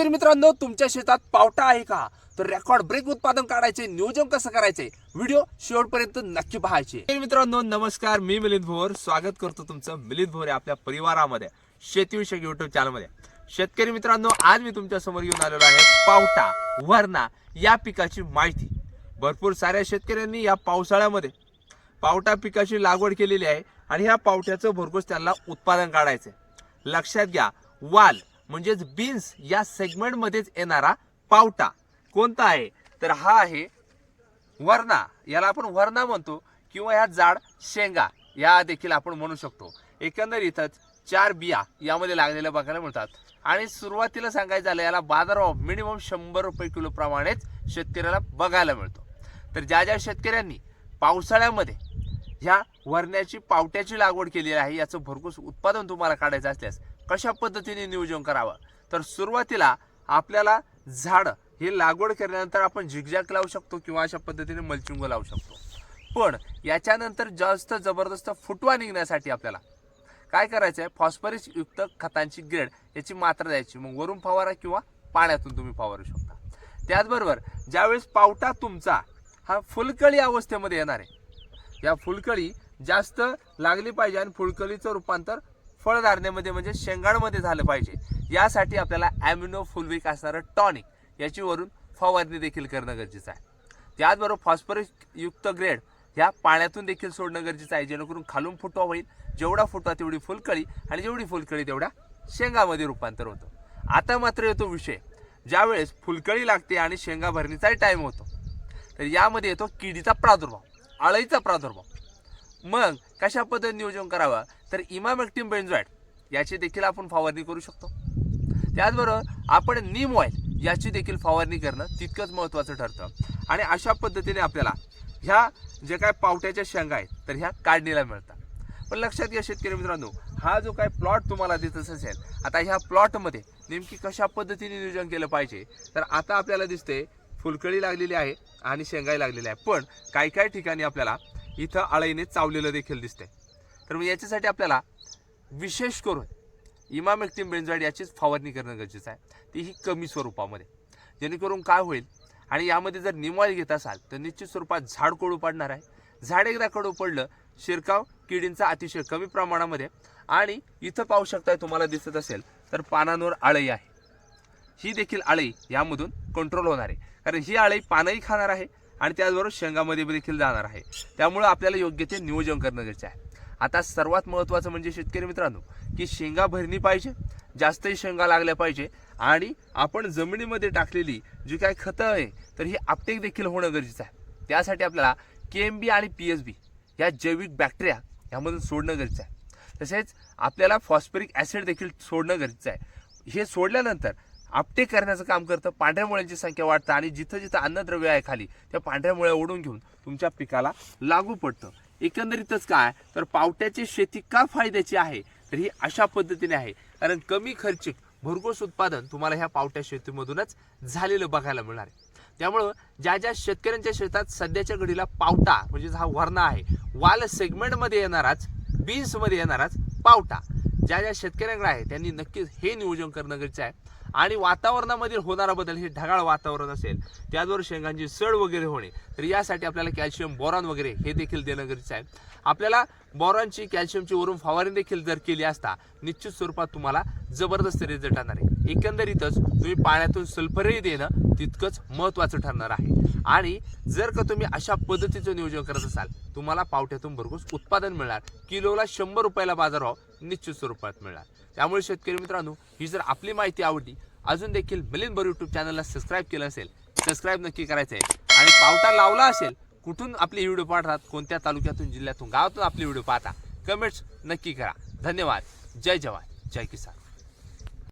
शेतकरी मित्रांनो तुमच्या शेतात पावटा आहे का? तर रेकॉर्ड ब्रेक उत्पादन काढायचे नियोजन कसं करायचे? व्हिडिओ शेवटपर्यंत नक्की पाहायचे. मित्रांनो नमस्कार. मी मिलिंद भोर. स्वागत करतो तुमचं मिलिंद भोर आपल्या परिवारामध्ये शेतीविषयक युट्यूब चॅनलमध्ये शेतकरी मित्रांनो आज मी तुमच्यासमोर घेऊन आलेलो आहे पावटा वरणा या पिकाची माहिती. भरपूर साऱ्या शेतकऱ्यांनी या पावसाळ्यामध्ये पावटा पिकाची लागवड केलेली आहे आणि ह्या पावट्याचं भरघोस त्यांना उत्पादन काढायचं लक्षात घ्या वाल म्हणजेच बीन्स या सेगमेंटमध्येच येणारा पावटा. कोणता आहे? तर हा आहे वरणा. याला आपण वरणा म्हणतो किंवा ह्या जाड शेंगा. या देखील आपण म्हणू शकतो. एकंदरीतच चार बिया यामध्ये लागलेल्या बघायला मिळतात. आणि सुरुवातीला सांगायचं झालं याला बाजारभाव मिनिमम शंभर रुपये किलो प्रमाणेच शेतकऱ्याला बघायला मिळतो. तर ज्या ज्या शेतकऱ्यांनी पावसाळ्यामध्ये ह्या वरण्याची पावट्याची लागवड केलेली आहे याचं भरपूर उत्पादन तुम्हाला काढायचं असल्यास कशा पद्धतीने नियोजन करावं? तर सुरुवातीला आपल्याला झाड हे लागवड केल्यानंतर आपण झिगझॅग लावू शकतो किंवा अशा पद्धतीने मल्चिंग लावू शकतो. पण याच्यानंतर जास्त जबरदस्त फुटवा निघण्यासाठी आपल्याला काय करायचं आहे फॉस्फरस युक्त खतांची ग्रेड याची मात्रा द्यायची. मग वरून फवारा किंवा पाण्यातून तुम्ही फवारू शकता. त्याचबरोबर ज्यावेळेस पावटा तुमचा हा फुलकळी अवस्थेमध्ये येणार आहे. या फुलकळी जास्त लागली पाहिजे आणि फुलकळीचं रूपांतर फळधारणेमध्ये म्हणजे शेंगाडमध्ये झालं पाहिजे. यासाठी आपल्याला ॲम्युनो फुलविक असणारं टॉनिक याचीवरून फवारणी देखील करणं गरजेचं आहे. त्याचबरोबर फॉस्फरस युक्त ग्रेड ह्या पाण्यातून देखील सोडणं गरजेचं आहे जेणेकरून खालून फुटवा होईल. जेवढा फुटवा तेवढी फुलकळी आणि जेवढी फुलकळी तेवढ्या शेंगामध्ये रूपांतर होतं. आता मात्र येतो विषय. ज्यावेळेस फुलकळी लागते आणि शेंगा भरणीचाही टाईम होतो तर यामध्ये येतो किडीचा प्रादुर्भाव अळईचा प्रादुर्भाव. मग कशा पद्धतीने नियोजन करावं? तर इमामेक्टिम बेन्झॉइड याची देखील आपण फवारणी करू शकतो. त्याचबरोबर आपण नीम ऑइल याची देखील फवारणी करणं तितकंच महत्त्वाचं ठरतं. आणि अशा पद्धतीने आपल्याला ह्या जे काय पावट्याच्या शेंगा आहेत तर ह्या काढणीला मिळतात. पण लक्षात घ्या शेतकरी मित्रांनो हा जो काय प्लॉट तुम्हाला दिसत असेल आता ह्या प्लॉटमध्ये नेमकी कशा पद्धतीने नियोजन केलं पाहिजे तर आता आपल्याला दिसते फुलकळी लागलेली आहे आणि शेंगाई लागलेली आहे पण काही काही ठिकाणी आपल्याला इथं आळईने चावलेलं देखील दिसतंय. तर मग याच्यासाठी आपल्याला विशेष करून इमामेक्टिन बेन्झॉइड याचीच फवारणी करणं गरजेचं आहे. तीही कमी स्वरूपामध्ये. जेणेकरून काय होईल आणि यामध्ये जर निमॉईल घेत असाल तर निश्चित स्वरूपात झाड कोळू पडणार आहे. झाड एकदा कडू पडलं शिरकाव किडींचा अतिशय कमी प्रमाणामध्ये आणि इथं पाहू शकताय तुम्हाला दिसत असेल तर पानांवर आळई आहे. ही देखील आळई यामधून कंट्रोल होणार आहे. कारण ही आळई पानही खाणार आहे आणि त्याचबरोबर शेंगामध्ये देखील जाणार आहे. त्यामुळं आपल्याला योग्य ते नियोजन करणं गरजेचं आहे. आता सर्वात महत्त्वाचं म्हणजे शेतकरी मित्रांनो की शेंगा भरणी पाहिजे जास्तही शेंगा लागल्या पाहिजे आणि आपण जमिनीमध्ये टाकलेली जी काय खतं आहे तर ही आपटेक देखील होणं गरजेचं आहे. त्यासाठी आपल्याला के एम बी आणि पी एस बी या जैविक बॅक्टेरिया यामधून सोडणं गरजेचं आहे. तसेच आपल्याला फॉस्फरिक ॲसिड देखील सोडणं गरजेचं आहे. हे सोडल्यानंतर आपटे करण्याचं काम करतं पांढऱ्या मुळ्यांची संख्या वाढतं आणि जिथं जिथं अन्नद्रव्य आहे खाली त्या पांढऱ्या मुळ्या ओढून घेऊन तुमच्या पिकाला लागू पडतं. एकंदरीतच काय? तर पावट्याची शेती का फायद्याची आहे? तर ही अशा पद्धतीने आहे. कारण कमी खर्चिक भरघोस उत्पादन तुम्हाला ह्या पावट्या शेतीमधूनच झालेलं बघायला मिळणार आहे. त्यामुळं ज्या ज्या शेतकऱ्यांच्या शेतात सध्याच्या घडीला पावटा म्हणजे हा वरणा आहे वाल सेगमेंटमध्ये येणाराच बीन्समध्ये येणाराच पावटा ज्या ज्या शेतकऱ्यांकडे आहे त्यांनी नक्कीच हे नियोजन करणं गरजेचं आहे. आणि वातावरणामधील होणारा बदल हे ढगाळ वातावरण असेल. त्याचबरोबर शेंगांची सड वगैरे होणे. तर यासाठी आपल्याला कॅल्शियम बोरॉन वगैरे हे देखील देणं गरजेचं आहे. आपल्याला बोरॉनची कॅल्शियमची वरून फवारणी देखील जर केली असता निश्चित स्वरूपात तुम्हाला जबरदस्त रिझल्ट आणणार आहे. एकंदरीतच तुम्ही पाण्यातून सल्फरही देणं तितकंच महत्त्वाचं ठरणार आहे. आणि जर का तुम्ही अशा पद्धतीचं नियोजन करत असाल तुम्हाला पावट्यातून भरघोस उत्पादन मिळणार. किलोला शंभर रुपयाला बाजार बाजारभाव निश्चित स्वरूपात मिळणार. त्यामुळे शेतकरी मित्रांनो ही जर आपली माहिती आवडली अजून देखील मिलिंद बर यूट्यूब चॅनलला सबस्क्राईब केलं असेल सबस्क्राईब नक्की करायचं आहे. आणि पावटा लावला असेल कुठून आपले व्हिडिओ पाहतात कोणत्या तालुक्यातून जिल्ह्यातून गावातून आपले व्हिडिओ पाहता कमेंट्स नक्की करा. धन्यवाद. जय जवान. जय किसान.